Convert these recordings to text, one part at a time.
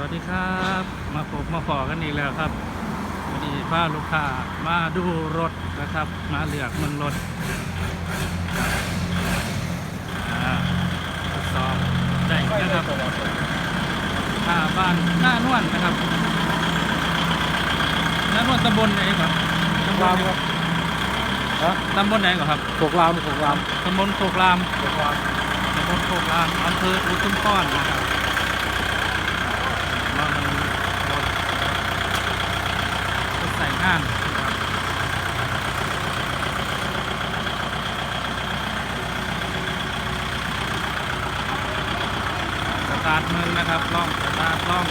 วัสดีครับ มาพบมาขอกันอีกแล้วครับวันนี้พาลูกค้ามาดูรถนะครับ มาเลือกเมืองรถอ่าทดสอบได้นะครับค่าบ้านหน้านวลนะครับหน้านวลตำบลไหนครับตำบลรามไหนครับฮะตำบลไหนก่อนครับโขกรามโขกรามตำบลโคกรามโขกรามตำบลโคกรามอำเภออุทุมพรนะครับมามันรถ รถใส่งานนะครับสตาร์ทมือนะครับล่องสตาร์ทลอง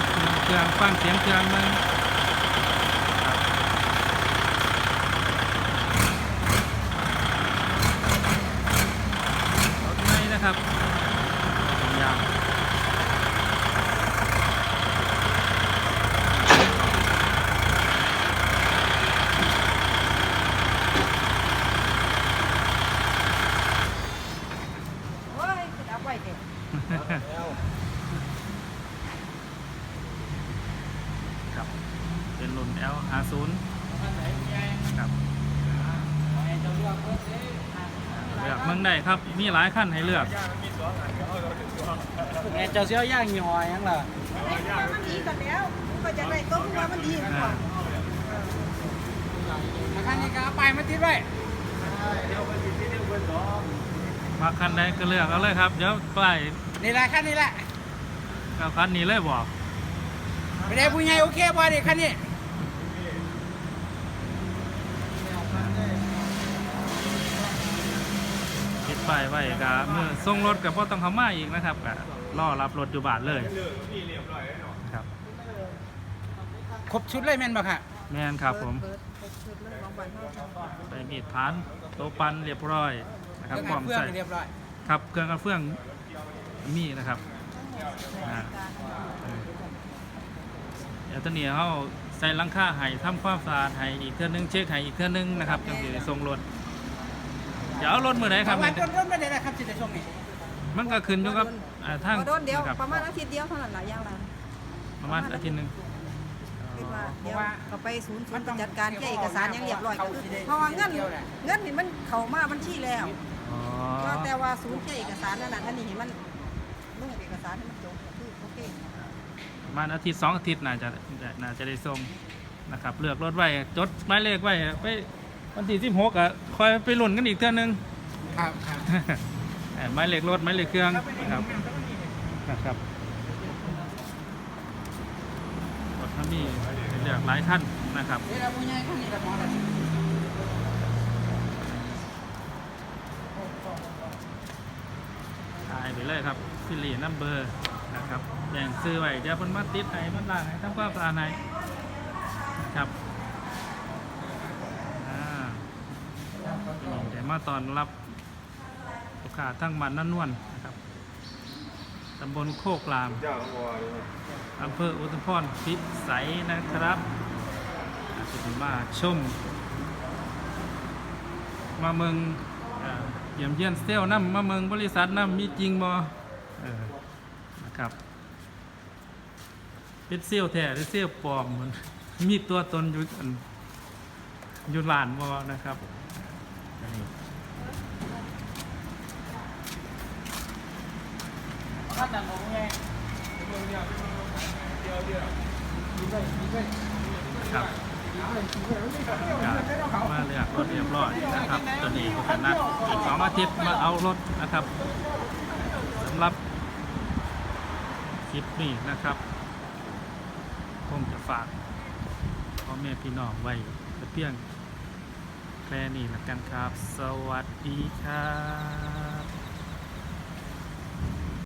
เครื่องฟังเสียงเครื่องมือครับรถไหมนะครับสองอย่าง โอ้ยคือเอาไว้เด็ก ครับ เป็นรุ่น L 50ครับเลือกเมืองได้ครับ มีหลายขั้นให้เลือกแม่เจ้าเสี้ยวย่างยี่ห้อหยังล่ะมันดีกันแล้วก็จะได้ต้มว่ามันดีกันกว่าอาคารนี้ก็เอาไปมาติดไว้มาคันใดก็เลือกเอาเลยครับ เดี๋ยวไปนี่แหละคันนี้แหละเอาคันนี้เลยบอกไม่ได้ผู้ใหญ่โอเคบ่ดิคันนี้ คิดไปไว้กับมือส่งรถกับพ่ต้องเข้ามาอีกนะครับก็รอรับรถอยู่บาทเลยครับ ครบชุดเลยแม่นบ่ค่ะแม่นครับผมเปิดเปิดชุดเลยของบ้านเฮาไปมีดพันโตะปันเรียบร้อยนะครับเคพร้รื่อองมเครื่องใส่ เรียบร้อยครับเครื่องกระเฟื่องมีนะครับอ่าเออเดี๋ยวตอนนี้เขาใส่หลังคาให้ทำความสะอาดให้อีกเครื่องนึงเช็คให้อีกเครื่องนึงนะครับจังสิได้ส่งรถ เดี๋ยวเอารถมือไหนครับ วัเนี่ยนต้นๆไม่ได้นะครับสิในช่วงนี้มันก็ขึ้นอยู่กับอ่าทางบ่โดนเดียวนะครับประมาณอาทิตย์เดียวเท่านั้นล่ะอย่างละประมาณอาทิตย์หนึงคิดว่าเดี๋ยวก็ไปศูนย์จัดการแก้เอกสารอย่างเรียบร้อยก็คือเพราะว่าเงินเงินนี่มันเข้ามาบัญชีแล้วอ๋อก็แต่ว่าศูนย์แก้เอกสารนั่นน่ะอันนี้ให้มันลงเอกสารให้มันจบก็คือโอเคประมาณอาทิตย์สองอาทิตย์น่าจะน่าจะได้ส่งนะครับเลือกรถไว้จดหมายเลขไว้ไป วันที่สิบหกอะคอยไปลุ้นกันอีกเทื่อนึง ครับครับเอ่อหมายเลขรถหมายเลขเครื่องนะครับนะครับรถเขามีเลือกหลายขั้นนะครับเวลาผู้ใหญ่คันนี้ละหมอละถ่ายไปเลยครับฟิลีนัมเบอร์นะครับแบ่งซื้อไว้เดี๋ยวมันมาติดไหนมันล่างไหนทำความสะอาดไหนครับอ่านี่เดี๋ยว มาตอนรับลูกค้าทั้งมันนั่นนวลนะครับตำบลโคกลามอำเภออุทุมพรพิสัยนะครับอาจจะมาชม มาเมืองเอ่อเยี่ยมเยียนเซลน้ำมาเมืองบริษัทน้ำมีจริงบอนะครับเป็นเซลแท้หรือเซลปลอมมันมีตัวตนอยู่อยู่ลานบ่นะครับ ครับครับก็มาเลือกรถเรียบร้อยนะครับตอนนี้พวกกันนัดอีกสองอาทิตย์มาเอารถนะครับสำหรับคลิปนี้นะครับคงจะฝากพ่อแม่พี่น้องไว้แต่เพียงแค่นี้ละกันครับ สวัสดีครับ